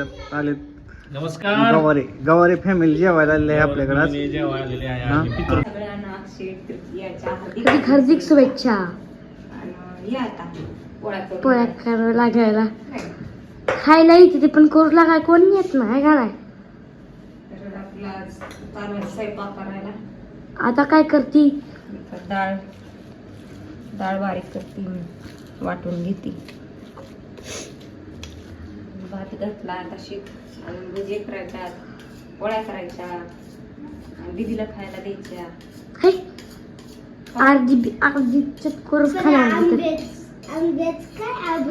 आपल्यात आले नमस्कार गवारे गवारे फॅमिली जेवायला आलेले आहे आपल्याकडे आज. जेव्हा आलेले आहे हा? आणि पितृ सगळ्यांना अक्षय तृतीयाच्या हार्दिक शुभेच्छा आणि या आता पोळ्या करून. पोळ्या करावं लागायला काय? खायला येते ते पण करू लागाय कोण येत नाही तर स्वयंपाक करायला आता काय करती डाळ डाळ बारीक करते मी, वाटून घेते भात घातला आता शीत भजे करायच्या पोळ्या करायच्या दीदीला खायला द्यायच्या. अर्धी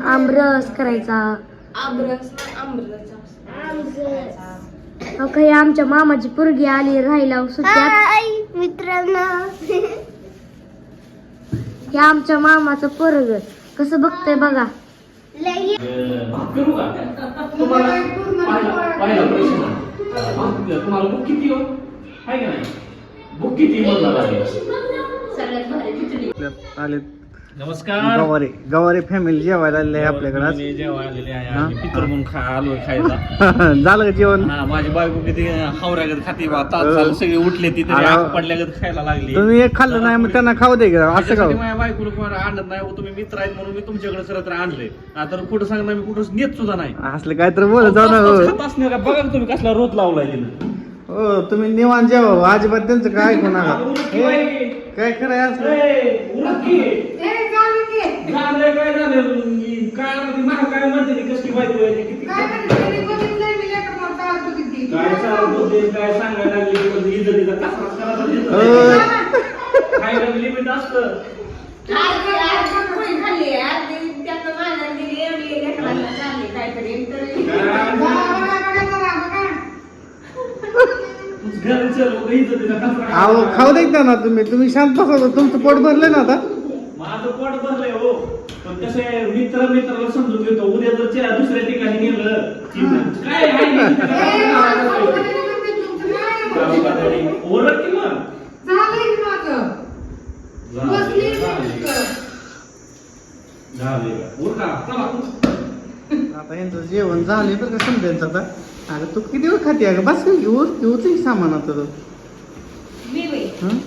आमरस करायचा. आमरस आमरस. अहो, काही आमच्या मामाची पोरगी आली राहायला सुट्ट्यात. मित्रांनो. हे आमच्या मामाचं पोरग. कसं बघतंय बघा. भात करू का? तुम्हाला पाहिला बुक किती हो? आहे का नाही? बुक किती लागेल सगळ्यात नमस्कार गवारे गवारे फॅमिली जेवायला आलेले आहे आपल्याकडे. मी आलेले आहे हा? म्हणून खा आलो खायला झालं का जेवण हा माझी बायको किती हावऱ्यागत खाती बा तास झालं सगळे उठले ती तरी. आग पडल्यागत खायला लागली तुम्ही एक खाल्लं नाही मग त्यांना खाऊ दे का असं त्याच्यासाठी माझ्या बायकोला कोणाला आणत नाही हो, तुम्ही मित्र आहेत म्हणून मी तुमच्याकडे सरळ तर आणले आता कुठं सांगणार मी कुठं नेत सुद्धा नाही असलं काय तर बोलत जाऊ ना हो. खात असणार का? बघा ना तुम्ही कसला रोत लावलाय तिने हो तुम्ही निवांत जेवा हो. अजिबात त्यांचं काय ऐकू नका. काय कराय असलं ए, उरकी. झालंय काय झालं? काय म्हणते मला काय म्हणते ती? कसली बायको आहे ती? किती. काय चालत होते काय सांगायला लागली? म्हणजे इज्जतीचा करायचा हो. खायला लिमिट असतं? खाल्ली अर्धी त्यातनं माझ्या दिली एवढी लेकरांना चालली काहीतरी. घरचं लोक इज्जतीचा कचरा अहो खाऊ दे ना तुम्ही. तुम्ही शांत बसा तुमचं पोट भरलंय ना आता. माझं पोट भरलंय. पण कसं आहे मित्र मित्राला समजून घेतो. उद्या जर च्या दुसऱ्या ठिकाणी गेलं की काय हे? ओरड की मग? झाले. आता यांचं जेवण झाले बरं का समजायचं आता. अगं तू किती वेळ खाते? अगं बस घेऊन घेऊच की सामान आता. तो मी बाई. हं?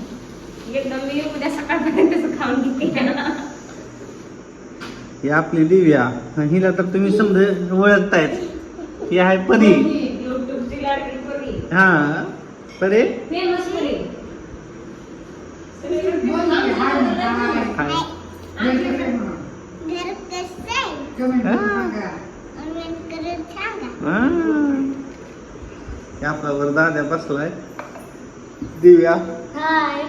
एकदम मी उद्या सकाळपर्यंत खाऊन घेते. ही आपली दिव्या. हिला तर तुम्ही समजा ओळखतायत. ही आहे परी. हा परे. हा. हा. हे. आपला वर दाद्या बसलाय. दिव्या. हाय.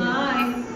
हाय.